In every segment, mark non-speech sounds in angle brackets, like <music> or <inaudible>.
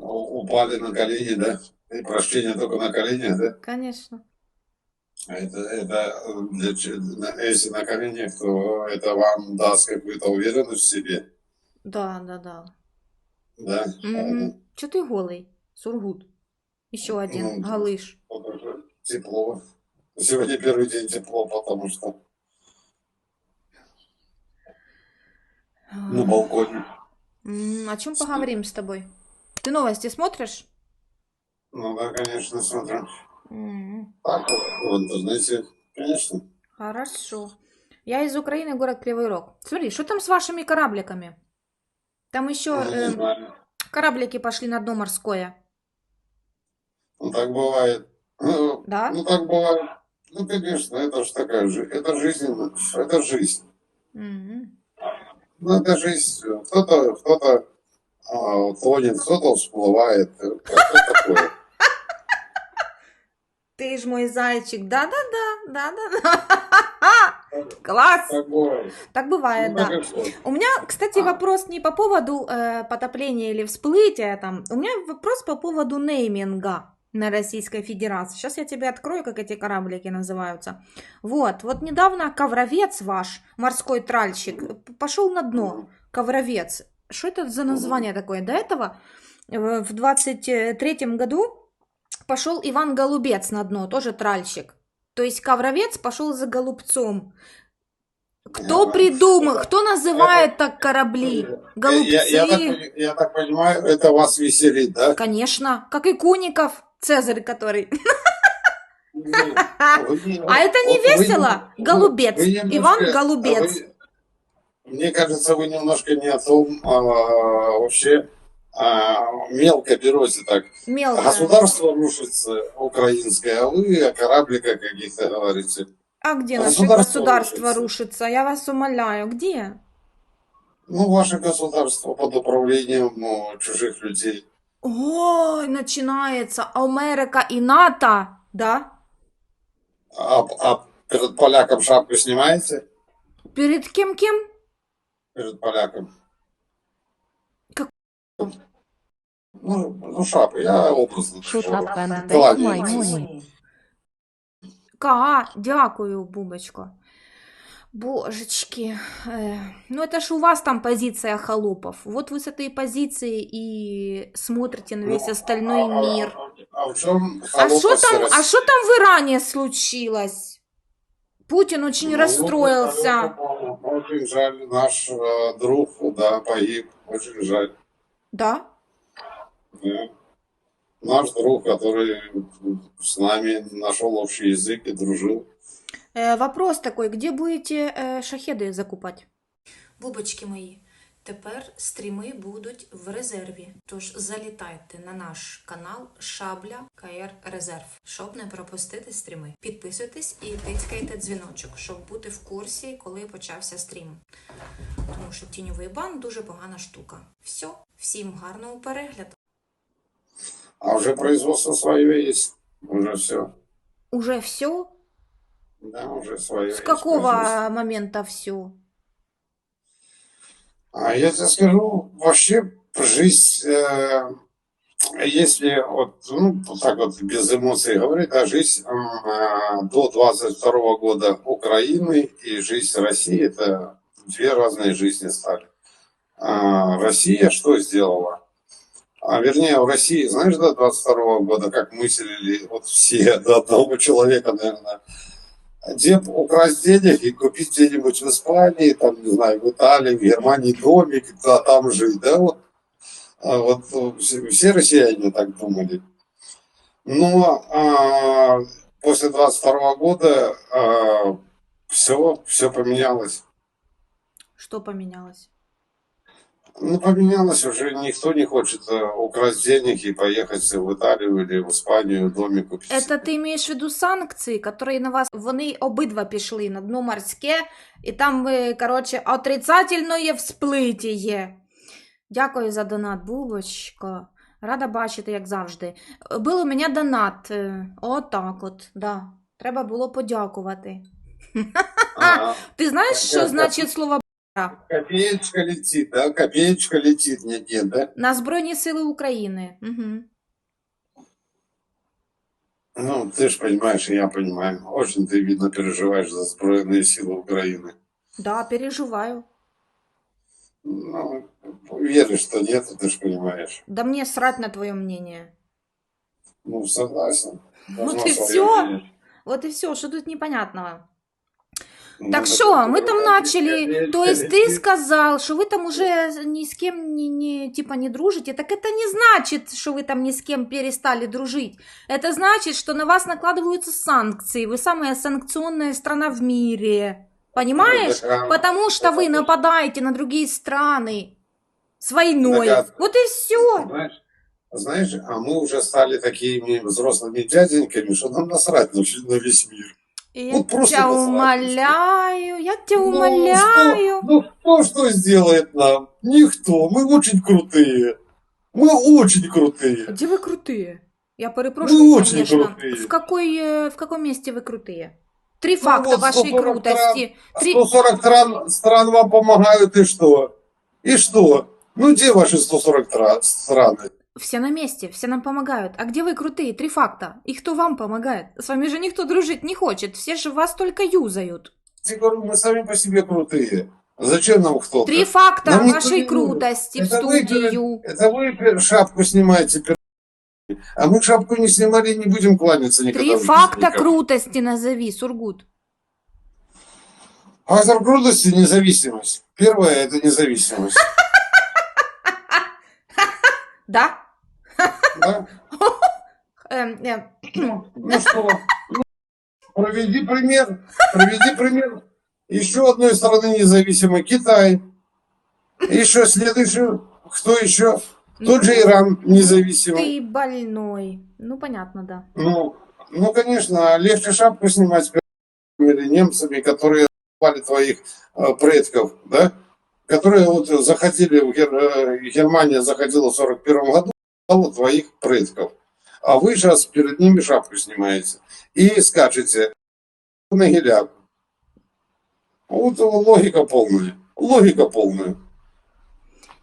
упали на колени, да? И прощение только на коленях, да? Конечно. А Это, это для, если на коленях, то это вам даст какую-то уверенность в себе, Да, да, да. да? Угу. Че ты голый? Сургут. Еще один Ну, галыш. Тепло. Сегодня первый день тепло, потому что на балконе. О чем поговорим с тобой? Ты новости смотришь? Ну да, конечно, смотрю. М, Так, в интернете, конечно. Хорошо. Я из Украины, город Кривой Рог. Смотри, что там с вашими корабликами? Там еще Ну, э, знаю. кораблики пошли на дно морское. Ну так бывает. Ну, Да? ну так бывает. Ну, конечно, это же такая жизнь. Это жизнь, это жизнь. М. Ну, это жизнь. Кто-то, кто-то а, тонет, кто-то всплывает. <laughs> Ты ж мой зайчик. Да-да-да, да-да-да. Класс! Так бывает. Так бывает, Ну, да. У меня, кстати, вопрос не по поводу э, потопления или всплытия там. У меня вопрос по поводу нейминга на Российской Федерации. Сейчас я тебе открою, как эти кораблики называются. Вот, вот недавно ковровец ваш, морской тральщик, пошел на дно. Ковровец. Что это за название такое? До этого э, в 23 году пошел Иван Голубец на дно, тоже тральщик. То есть ковровец пошел за голубцом. Кто Я- придумал, кто называет так корабли? Голубцы? Я, я, так, пони- я так понимаю, это вас веселит, да? Конечно, как и Куников, Цезарь который. <laughs> Вы- А это не весело? Голубец. Иван Голубец. Мне кажется, вы немножко не о том а, вообще а, мелко берете так. Мелко. Государство рушится украинское, а вы о корабликах каких-то говорите. А где наше Государство государство рушится. рушится? Я вас умоляю, где? Ну, ваше государство под управлением ну, чужих людей. Ой, начинается Америка и НАТО, да? А, а перед поляком шапку снимаете? Перед кем-кем? Перед поляком. Как? Ну, ну шапку, я образно. Money. Ка, дякую, Бубочко. Божечки. Э, ну, это ж у вас там позиция холопов. Вот вы с этой позиции и смотрите на весь Ну, остальной а- мир. А в чем А что там, а что там в Иране случилось? Путин очень Ну, расстроился. Очень жаль, наш э, друг, да, погиб. Очень жаль. Да? Да. Наш друг, который с нами нашел общий язык и дружил. Э, вопрос такой, где будете е, шахеди закупати? Бубочки мої, тепер стріми будуть в резерві. Тож залітайте на наш канал Шабля КР Резерв, щоб не пропустити стріми. Підписуйтесь і тицькайте дзвіночок, щоб бути в курсі, коли почався стрім. Тому що тіньовий бан дуже погана штука. Все, всім гарного перегляду. А уже производство свое есть. Уже все. Уже все? Да, уже свое. С есть какого производство. момента все? А я тебе скажу, вообще жизнь, э, если вот, ну, так вот без эмоций говорить, да, жизнь э, до 22 года Украины и жизнь России, это две разные жизни стали. А Россия что сделала? А, вернее, в России, знаешь, до 22 года, как мыслили вот все, <laughs> до одного человека, наверное, где украсть денег и купить где-нибудь в Испании, там, не знаю, в Италии, в Германии домик, да, там жить, да, вот. А вот э, все, все россияне так думали. Но а, после 22 года все, все поменялось. Что поменялось? Ну, поменялось уже, никто не хочет э, украсть денег и поехать в Италию или в Испанию домик купить. Это ти маєш в виду санкції, які на вас вони обидва пішли на дно морське, і там ви, коротше, отрицательне всплиття. Дякую за донат, Бубочка. Рада бачити, як завжди. Був у мене донат. е, Отак от, да. Треба було подякувати. А, <laughs> Ти знаєш, що значить слово Копеечка летит, да? Копеечка летит, нет, нет, да? на Збройні Сили України. Угу. Ну, ты же понимаешь, и я понимаю. Очень ты, видно, переживаешь за Збройные силы Украины. Да, переживаю. Ну, веришь, что нет, ты же понимаешь. Да мне срать на твое мнение. Ну, согласен. Вот и свое всё. мнение. Вот и все, что тут непонятного. Ну, Так что, мы там начали, то есть ты сказал, что вы там уже ни с кем не, не, типа не дружите, так это не значит, что вы там ни с кем перестали дружить. Это значит, что на вас накладываются санкции, вы самая санкционная страна в мире. Понимаешь? Ну, а, Потому что вы нападаете на другие страны с войной. А- Вот и все. Знаешь, знаешь, а мы уже стали такими взрослыми дяденьками, что нам насрать на весь мир. Я Вот просто тебя насрать. умоляю, я тебя Ну, умоляю. что, ну, кто что сделает нам? Никто. Мы очень крутые. Мы очень крутые. Где вы крутые? Я перепрошую, Мы очень конечно. крутые. В, какой, э, в каком месте вы крутые? Три Ну факта вот вашей 140 крутости. Три... 140 стран, стран вам помогают, и что? И что? Ну, где ваши 140 тра- страны? Все на месте, все нам помогают. А где вы крутые? Три факта. И кто вам помогает? С вами же никто дружить не хочет. Все же вас только юзают. Я говорю, мы сами по себе крутые. Зачем нам кто-то? Три факта Нам вашей крутости в Это вы, студию. Это вы шапку снимаете, а мы шапку не снимали и не будем кланяться никогда. Три в факта никому. крутости назови, Сургут. Фактор крутости – независимость. Первое – это независимость. <laughs> Да? Да? <laughs> Эм, э, Ну что, ну, проведи пример, проведи пример. Еще одной страны независимой – Китай. Еще следующую, кто еще? Тот же Иран независимый. ты больной. Ну, понятно, да. Ну, ну, конечно, легче шапку снимать или немцами, которые звали твоих э, предков, да? Которые вот захотели, в Гер- э, Германия заходила в 41 году, стала твоих предков. А вы сейчас перед ними шапку снимаете и скачете на геляк. Вот логика полная. Логика полная.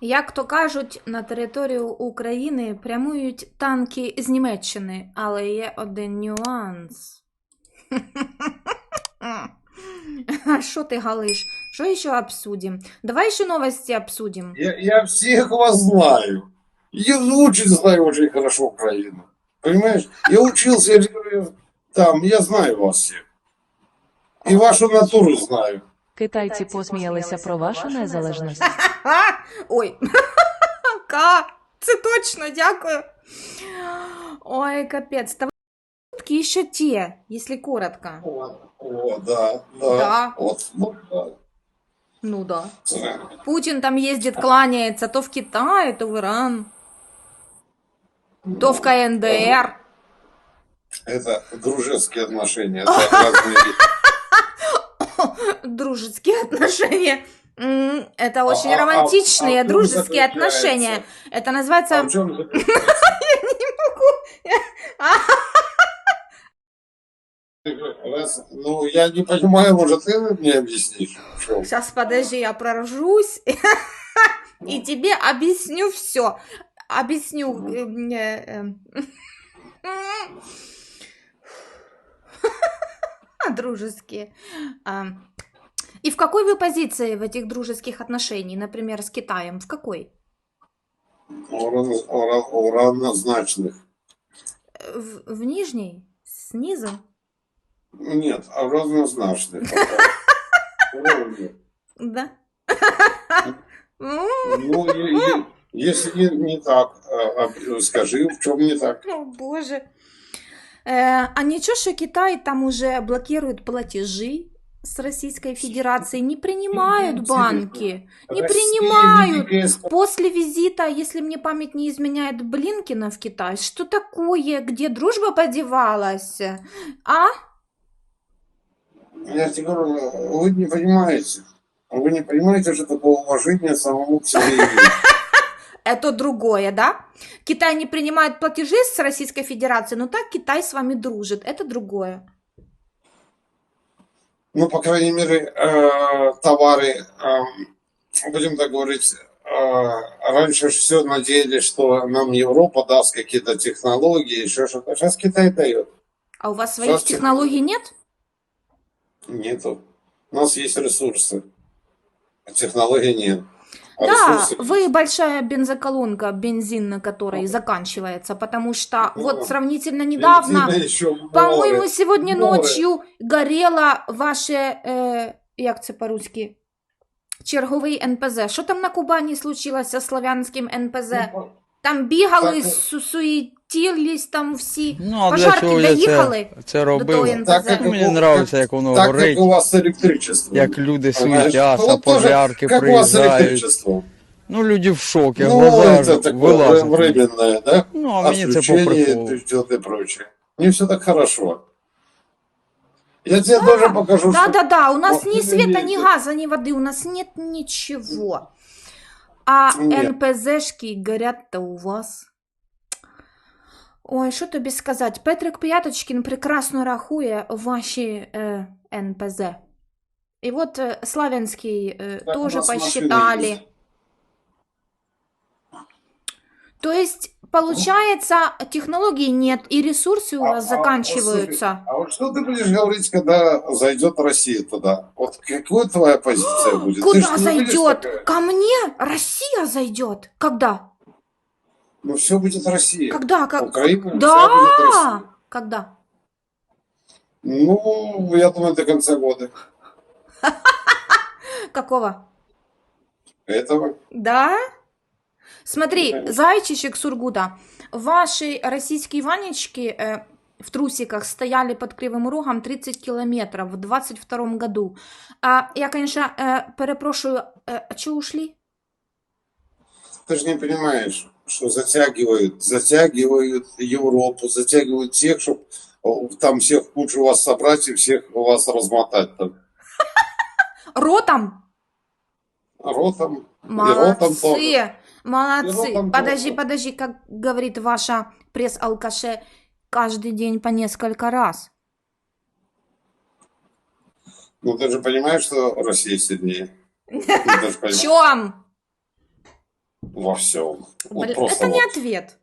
Як то кажуть, на територію України прямують танки з Німеччини, але є один нюанс. <laughs> А Що ти галиш? Що ще обсудим? Давай ще новості обсудим. Я, я всех вас знаю. Я очень знаю очень хорошо Украину. Понимаешь? Я учился я же говорю, там, я знаю вас всех. И вашу натуру знаю. Китайці посміялися про вашу незалежність. А! Ой. <laughs> Ка, це точно, дякую. Ой, капець. Та ви ще ті, якщо коротко. О, о, да, да. Да. Вот, вот, да. Ну да. Путин там ездит, кланяется то в Китай, то в Иран, то в КНДР. Это дружеские отношения. <laughs> Дружеские отношения. Это очень А- а- романтичные а чем дружеские отношения. Это называется... в чем <laughs> заключается? <laughs> Раз- Ну, я не понимаю, может, ты мне объяснишь? Сейчас, подожди, я проржусь. <laughs> И тебе объясню все. Объясню. мне, э, <laughs> Дружеские. А, И в какой вы позиции в этих дружеских отношениях, например, с Китаем? В какой? Уравнозначных. Э, В, в нижней? Снизу? Нет, а равнозначных. Уровни. Да? Ну, если не, так, а, а, скажи, в чем не так? О, боже. Э, а ничего, что Китай там уже блокирует платежи с Российской Федерацией, не принимают банки, не принимают. После визита, если мне память не изменяет, Блинкина в Китай, что такое, где дружба подевалась? А? Я тебе говорю, вы не понимаете. Вы не понимаете, что такое уважение самому к себе. Это другое, да? Китай не принимает платежи с Российской Федерацией, но так Китай с вами дружит. Это другое. Ну, по крайней мере, э, товары, эм, будем так говорить, э, раньше все надеялись, что нам Европа даст какие-то технологии, еще что-то. Сейчас Китай дает. А у вас своих Сейчас тех- технологий нет? Нету. У нас есть ресурсы, а технологий нет. А Да, ресурсы вы большая бензоколонка, бензин на которой Ну. заканчивается, потому что Ну, вот сравнительно недавно, по-моему, сегодня море. ночью горело ваше, е, як це по-руськи, черговий НПЗ. Що там на Кубані случилось зі слов'янським НПЗ? Ну, Там бігали, Так, су- суетились там всі. Ну, а для Пожарки чого я доїхали це, це до робив? того НПЗ. Так, як Ну, Мені у- подобається, як воно Так горить, как у вас с электричеством. як люди Понимаешь? суетяться, Вот тоже, пожарки как у вас с приїжджають. электричеством. Ну, люди в шокі, Ну, глаза это ж такое вилазять. временное, да? Ну, а мені це по Отключение приколу. идет и прочее. Не все так хорошо. Я тебе тоже покажу, Да, что... да, да, у нас Вот ни ты света, ни видишь. газа, ни воды, у нас нет ничего. А Нет. НПЗшки горят-то у вас. Ой, що тобі сказати? Петрик П'яточкін прекрасно рахує ваші е, НПЗ. І от е, Славянський е, Так, у тоже нас машины посчитали. есть. То есть, получается, технологий нет, и ресурсы у А- вас а, заканчиваются. А вот что ты будешь говорить, когда зайдет Россия туда? Вот какая твоя позиция <gasps> будет? Ты Куда будешь зайдет? Ко мне Россия зайдет. Когда? Ну, все будет Россия. Когда? Как... Украина вся будет Россия. Да! Когда? Ну, я думаю, до конца года. <laughs> Какого? Этого. Да? Смотри, Конечно. зайчичек Сургута, ваши российские Ванечки э, в трусиках стояли под Кривым Рогом 30 километров в 22 году. А, я, конечно, э, перепрошую, э, а что ушли? Ты же не понимаешь, что затягивают, затягивают Европу, затягивают тех, чтобы там всех кучу вас собрать и всех вас размотать там. <laughs> Ротом? Ротом. И ротом. Молодцы, молодцы. Ротом Подожди, подожди, как говорит ваша пресс-алкаше, каждый день по несколько раз. Ну, ты же понимаешь, что Россия сильнее. <laughs> Ну, В чем? Во всем. Вот Блин, просто это не ответ.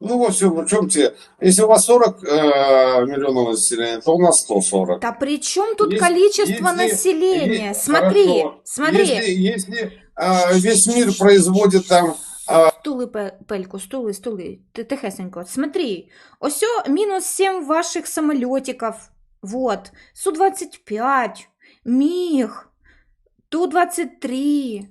Ну, во всем, в чем тебе? Если у вас 40 э, миллионов населения, то у нас 140. Да при чем тут Если- количество если- населения? Если- смотри, хорошо. смотри. Если, если, а, весь мир производит там Стули, пе- пельку, стули, стули. Ти тихесенько. Смотри, ось о, мінус 7 ваших самолетиков. Вот. Су-25, МиГ, Ту-23,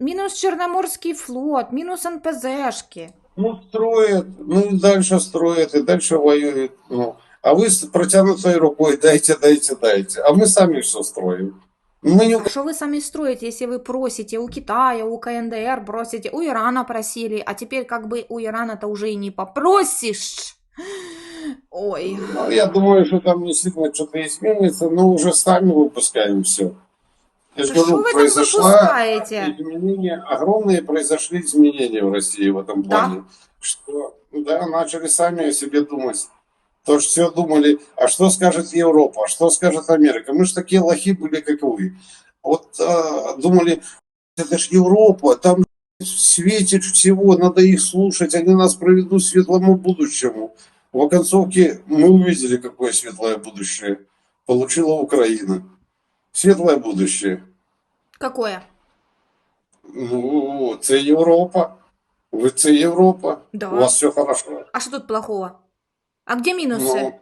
мінус Чорноморський флот, мінус НПЗшки. Ну, строят, ну и дальше строят, и дальше воюют. Ну. А вы с протянутой рукой дайте, дайте, дайте. А мы сами все строим. Мы не что вы сами строите, если вы просите у Китая, у КНДР просите, у Ирана просили, а теперь как бы у Ирана-то уже и не попросишь. Ой. Ну, я думаю, что там не сильно что-то изменится, но уже сами выпускаем все. Я же Да что говорю, произошла изменения, огромные произошли изменения в России в этом Да? плане. Что, да, начали сами о себе думать. То, что все думали, а что скажет Европа, а что скажет Америка. Мы же такие лохи были, как вы. Вот а, думали, это же Европа, там светит всего, надо их слушать, они нас проведут к светлому будущему. В оконцовке мы увидели, какое светлое будущее получила Украина. Светлое будущее. Какое? Ну, це Європа. Ви це Європа. Да. У вас все хорошо. А что тут плохого? А где минусы? Ну,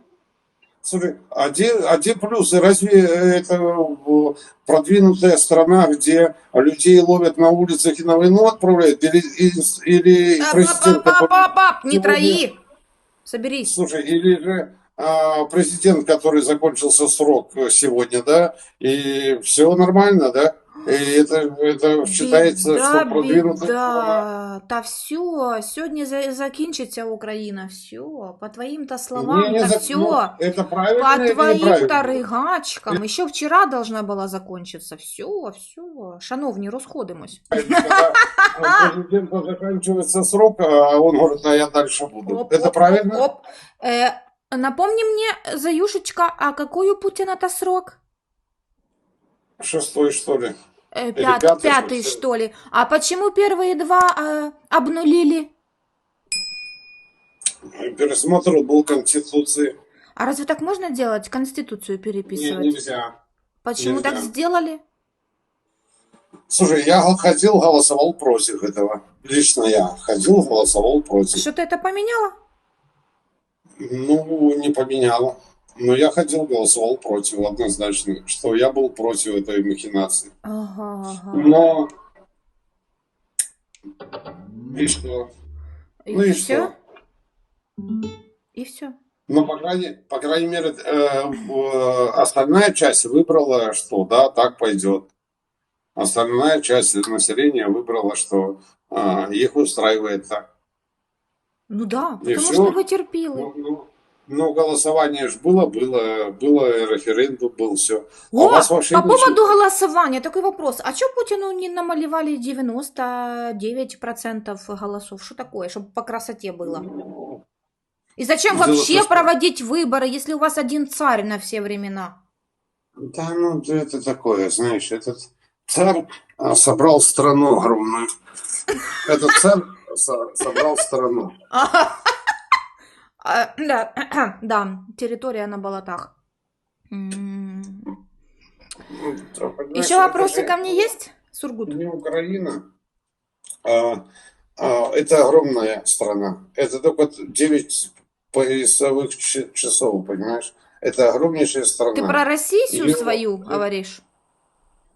слушай, а где, а где плюсы? Разве это э, продвинутая страна, где людей ловят на улицах и на войну отправляют? Или, или А, президент, пап, который- пап, пап, не трои. Соберись. Слушай, или же президент, который закончился срок э, сегодня, да, и все нормально, да? И это, это считается, Беда, что продвинутая страна. беда. Та все, сегодня за- закінчиться Україна. Все, по твоим-то словам, Не, не та за- все. ну, это правильно По или твоим-то неправильно? ригачкам. Еще вчера должна была закончиться. Все, все. Шановні, розходимось. <laughs> Когда у президента заканчивается срок, а он говорит, а я дальше буду. Оп, это оп, правильно? оп, оп. Э, напомни мне, Заюшечка, а какой у Путина-то срок? Шестой, что ли? Э, пят- пятый, пятый, что ли? А почему первые два э, обнулили? Пересмотр был Конституции. А разве так можно делать? Конституцию Не, переписывать? нельзя. Почему нельзя. так сделали? Слушай, я ходил, голосовал против этого. Лично я ходил, голосовал против. Что-то это поменяло? Ну, не поменяло. Но я ходил, голосовал против однозначно, что я был против этой махинации. Ага, ага. Но... И что? И ну и все? что? И все. Ну, по крайней, по крайней мере, э, в- остальная часть выбрала, что да, так пойдет. Остальная часть населения выбрала, что а, их устраивает так. Ну да, И потому всё? что вы терпилы. Ну, ну, ну, голосование же было, было, было референдум, был все. А у О, вас вообще по ничего- поводу голосования, такой вопрос. А что Путину не намалевали 99% голосов? Что такое, чтобы по красоте было? И зачем вообще что- проводить выборы, если у вас один царь на все времена? Да, ну это такое, знаешь, этот царь а, собрал страну огромную. Этот царь со- собрал страну. А, Да, <clears throat> да, территория на болотах. Еще вопросы ко мне есть, Сургут? Не Украина, а, а, это огромная страна. Это только 9 поясовых часов, понимаешь? Это огромнейшая страна. Ты про Россию свою говоришь?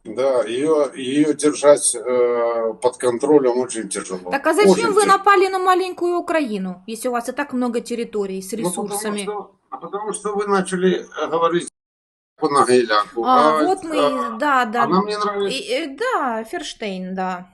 Да, ее, ее держать э, под контролем очень тяжело. Так а зачем Очень вы тяжело. напали на маленькую Украину, если у вас и так много территорий с Ну, потому ресурсами? что- а потому что вы начали э, говорить на Гайляку. А, вот мы, а, да, да. Она мне нравится. И- э, да, Ферштейн, да.